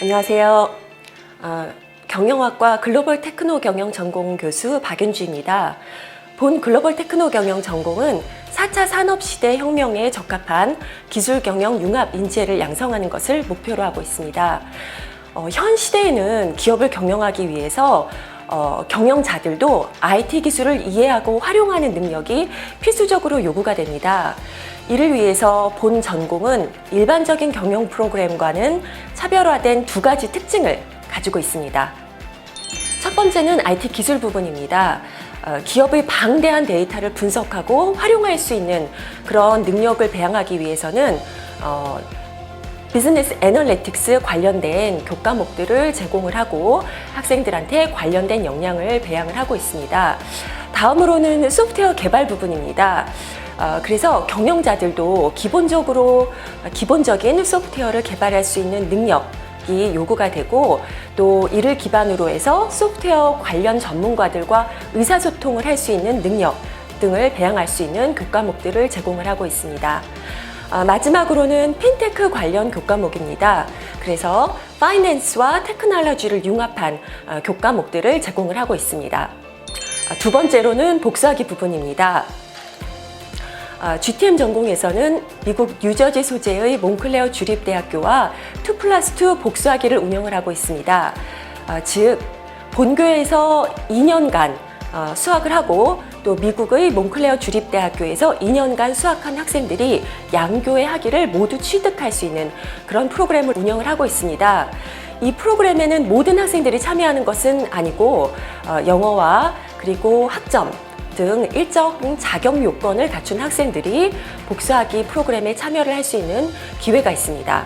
안녕하세요. 어, 경영학과 글로벌 테크노 경영 전공 교수 박윤주입니다. 본 글로벌 테크노 경영 전공은 4차 산업시대 혁명에 적합한 기술 경영 융합 인재를 양성하는 것을 목표로 하고 있습니다. 어, 현 시대에는 기업을 경영하기 위해서 어, 경영자들도 IT 기술을 이해하고 활용하는 능력이 필수적으로 요구가 됩니다. 이를 위해서 본 전공은 일반적인 경영 프로그램과는 차별화된 두 가지 특징을 가지고 있습니다. 첫 번째는 IT 기술 부분입니다. 어, 기업의 방대한 데이터를 분석하고 활용할 수 있는 그런 능력을 배양하기 위해서는 어, 비즈니스 애널리틱스 관련된 교과목들을 제공을 하고 학생들한테 관련된 역량을 배양을 하고 있습니다. 다음으로는 소프트웨어 개발 부분입니다. 어, 그래서 경영자들도 기본적으로 기본적인 소프트웨어를 개발할 수 있는 능력 이 요구가 되고 또 이를 기반으로 해서 소프트웨어 관련 전문가들과 의사소통을 할 수 있는 능력 등을 배양할 수 있는 교과목들을 제공을 하고 있습니다. 아, 마지막으로는 핀테크 관련 교과목입니다. 그래서 파이낸스와 테크놀로지를 융합한 아, 교과목들을 제공을 하고 있습니다. 아, 두 번째로는 복수하기 부분입니다. 아, GTM 전공에서는 미국 뉴저지 소재의 몽클레어 주립대학교와 2 플러스 2 복수하기를 운영을 하고 있습니다. 아, 즉, 본교에서 2년간 어, 수학을 하고 또 미국의 몽클레어 주립대학교에서 2년간 수학한 학생들이 양교의 학위를 모두 취득할 수 있는 그런 프로그램을 운영을 하고 있습니다. 이 프로그램에는 모든 학생들이 참여하는 것은 아니고 어, 영어와 그리고 학점 등 일정 자격 요건을 갖춘 학생들이 복수하기 프로그램에 참여를 할 수 있는 기회가 있습니다.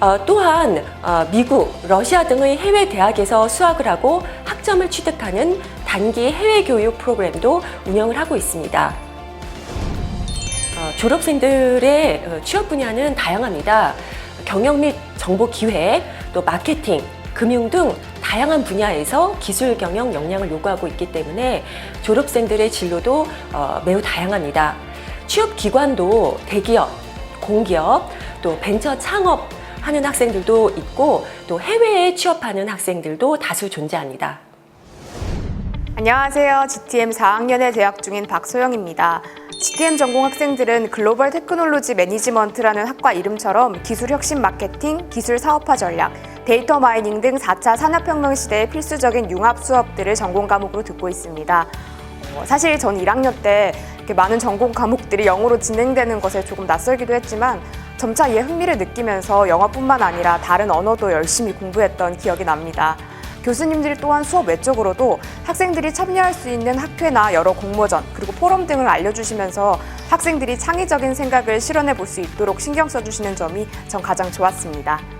어, 또한 어, 미국, 러시아 등의 해외 대학에서 수학을 하고 학점을 취득하는 단기 해외 교육 프로그램도 운영을 하고 있습니다. 어, 졸업생들의 어, 취업 분야는 다양합니다. 경영 및 정보 기획, 또 마케팅, 금융 등 다양한 분야에서 기술 경영 역량을 요구하고 있기 때문에 졸업생들의 진로도 어, 매우 다양합니다. 취업 기관도 대기업, 공기업, 또 벤처 창업 하는 학생들도 있고 또 해외에 취업하는 학생들도 다수 존재합니다. 안녕하세요. GTM 4학년에 재학 중인 박소영입니다. GTM 전공 학생들은 글로벌 테크놀로지 매니지먼트라는 학과 이름처럼 기술 혁신 마케팅, 기술 사업화 전략, 데이터 마이닝 등 4차 산업혁명 시대의 필수적인 융합 수업들을 전공 과목으로 듣고 있습니다. 어, 사실 전 1학년 때 이렇게 많은 전공 과목들이 영어로 진행되는 것에 조금 낯설기도 했지만 점차 이에 흥미를 느끼면서 영어뿐만 아니라 다른 언어도 열심히 공부했던 기억이 납니다. 교수님들이 또한 수업 외적으로도 학생들이 참여할 수 있는 학회나 여러 공모전 그리고 포럼 등을 알려주시면서 학생들이 창의적인 생각을 실현해 볼 수 있도록 신경 써주시는 점이 전 가장 좋았습니다.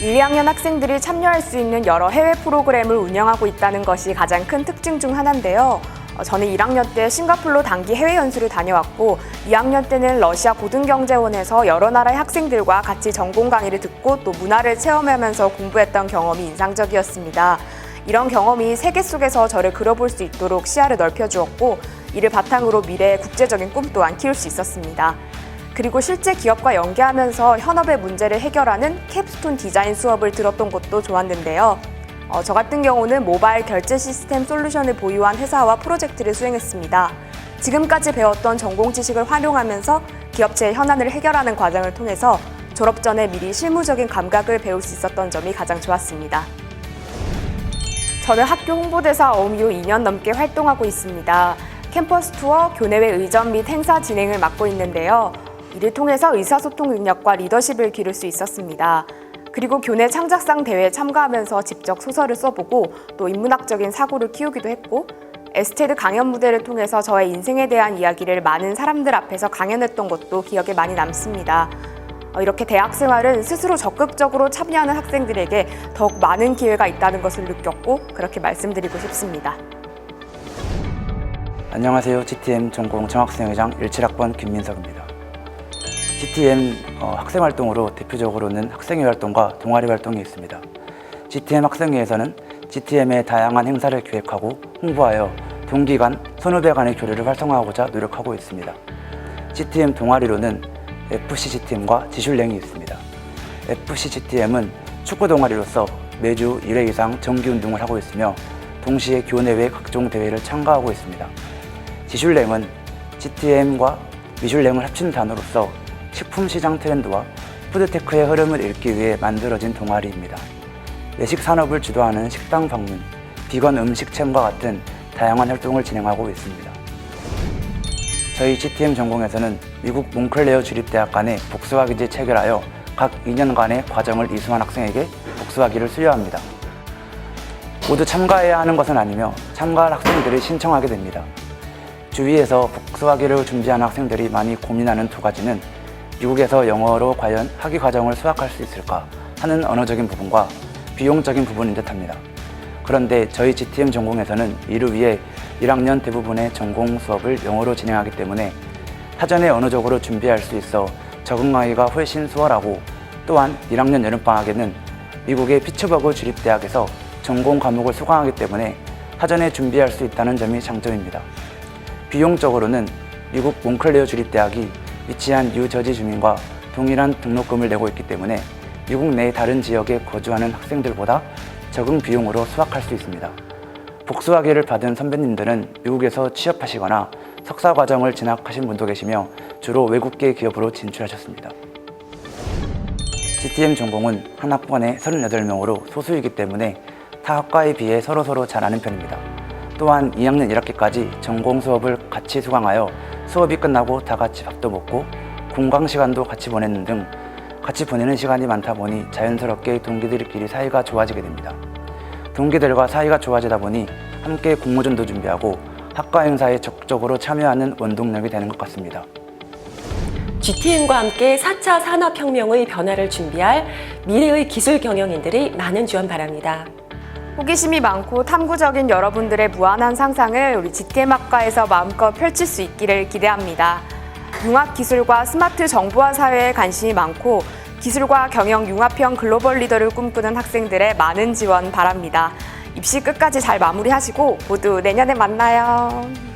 1, 2학년 학생들이 참여할 수 있는 여러 해외 프로그램을 운영하고 있다는 것이 가장 큰 특징 중 하나인데요. 어, 저는 1학년 때 싱가폴로 단기 해외 연수를 다녀왔고 2학년 때는 러시아 고등경제원에서 여러 나라의 학생들과 같이 전공 강의를 듣고 또 문화를 체험하면서 공부했던 경험이 인상적이었습니다. 이런 경험이 세계 속에서 저를 그려볼 수 있도록 시야를 넓혀주었고 이를 바탕으로 미래의 국제적인 꿈 또한 키울 수 있었습니다. 그리고 실제 기업과 연계하면서 현업의 문제를 해결하는 캡스톤 디자인 수업을 들었던 것도 좋았는데요. 어, 저 같은 경우는 모바일 결제 시스템 솔루션을 보유한 회사와 프로젝트를 수행했습니다. 지금까지 배웠던 전공 지식을 활용하면서 기업체의 현안을 해결하는 과정을 통해서 졸업 전에 미리 실무적인 감각을 배울 수 있었던 점이 가장 좋았습니다. 저는 학교 홍보대사 어음이후 2년 넘게 활동하고 있습니다. 캠퍼스 투어, 교내외 의전 및 행사 진행을 맡고 있는데요. 이를 통해서 의사소통 능력과 리더십을 기를 수 있었습니다. 그리고 교내 창작상 대회에 참가하면서 직접 소설을 써보고 또 인문학적인 사고를 키우기도 했고 에스테드 강연 무대를 통해서 저의 인생에 대한 이야기를 많은 사람들 앞에서 강연했던 것도 기억에 많이 남습니다. 어, 이렇게 대학 생활은 스스로 적극적으로 참여하는 학생들에게 더욱 많은 기회가 있다는 것을 느꼈고 그렇게 말씀드리고 싶습니다. 안녕하세요. GTM 전공 정학생회장 17학번 김민석입니다. GTM 어, 학생 활동으로 대표적으로는 학생회 활동과 동아리 활동이 있습니다. GTM 학생회에서는 GTM의 다양한 행사를 기획하고 홍보하여 동기 간, 선후배 간의 교류를 활성화하고자 노력하고 있습니다. GTM 동아리로는 FC GTM과 지슐랭이 있습니다. FCGTM은 축구 동아리로서 매주 1회 이상 정기 운동을 하고 있으며 동시에 교내외 각종 대회를 참가하고 있습니다. 지슐랭은 GTM과 미슐랭을 합친 단어로서 식품 시장 트렌드와 푸드테크의 흐름을 읽기 위해 만들어진 동아리입니다. 외식 산업을 주도하는 식당 방문, 비건 음식 체험과 같은 다양한 활동을 진행하고 있습니다. 저희 GTM 전공에서는 미국 몽클레어 주립대학 간의 복수학위제 체결하여 각 2년간의 과정을 이수한 학생에게 복수학위를 수여합니다. 모두 참가해야 하는 것은 아니며 참가할 학생들이 신청하게 됩니다. 주위에서 복수학위를 준비하는 학생들이 많이 고민하는 두 가지는 미국에서 영어로 과연 학위 과정을 수학할 수 있을까 하는 언어적인 부분과 비용적인 부분인 듯 합니다. 그런데 저희 GTM 전공에서는 이를 위해 1학년 대부분의 전공 수업을 영어로 진행하기 때문에 사전에 언어적으로 준비할 수 있어 적응하기가 훨씬 수월하고 또한 1학년 여름방학에는 미국의 피츠버그 주립대학에서 전공 과목을 수강하기 때문에 사전에 준비할 수 있다는 점이 장점입니다. 비용적으로는 미국 몽클레어 주립대학이 위치한 뉴저지 주민과 동일한 등록금을 내고 있기 때문에 미국 내 다른 지역에 거주하는 학생들보다 적은 비용으로 수학할 수 있습니다. 복수학위를 받은 선배님들은 미국에서 취업하시거나 석사 과정을 진학하신 분도 계시며 주로 외국계 기업으로 진출하셨습니다. GTM 전공은 한 학번에 38명으로 소수이기 때문에 타 학과에 비해 서로서로 잘 아는 편입니다. 또한 2학년 1학기까지 전공 수업을 같이 수강하여 수업이 끝나고 다 같이 밥도 먹고 공강 시간도 같이 보내는 등 같이 보내는 시간이 많다 보니 자연스럽게 동기들끼리 사이가 좋아지게 됩니다. 동기들과 사이가 좋아지다 보니 함께 공모전도 준비하고 학과 행사에 적극적으로 참여하는 원동력이 되는 것 같습니다. GTM과 함께 4차 산업혁명의 변화를 준비할 미래의 기술 경영인들이 많은 지원 바랍니다. 호기심이 많고 탐구적인 여러분들의 무한한 상상을 우리 GTM학과에서 마음껏 펼칠 수 있기를 기대합니다. 융합 기술과 스마트 정보화 사회에 관심이 많고 기술과 경영 융합형 글로벌 리더를 꿈꾸는 학생들의 많은 지원 바랍니다. 입시 끝까지 잘 마무리하시고 모두 내년에 만나요.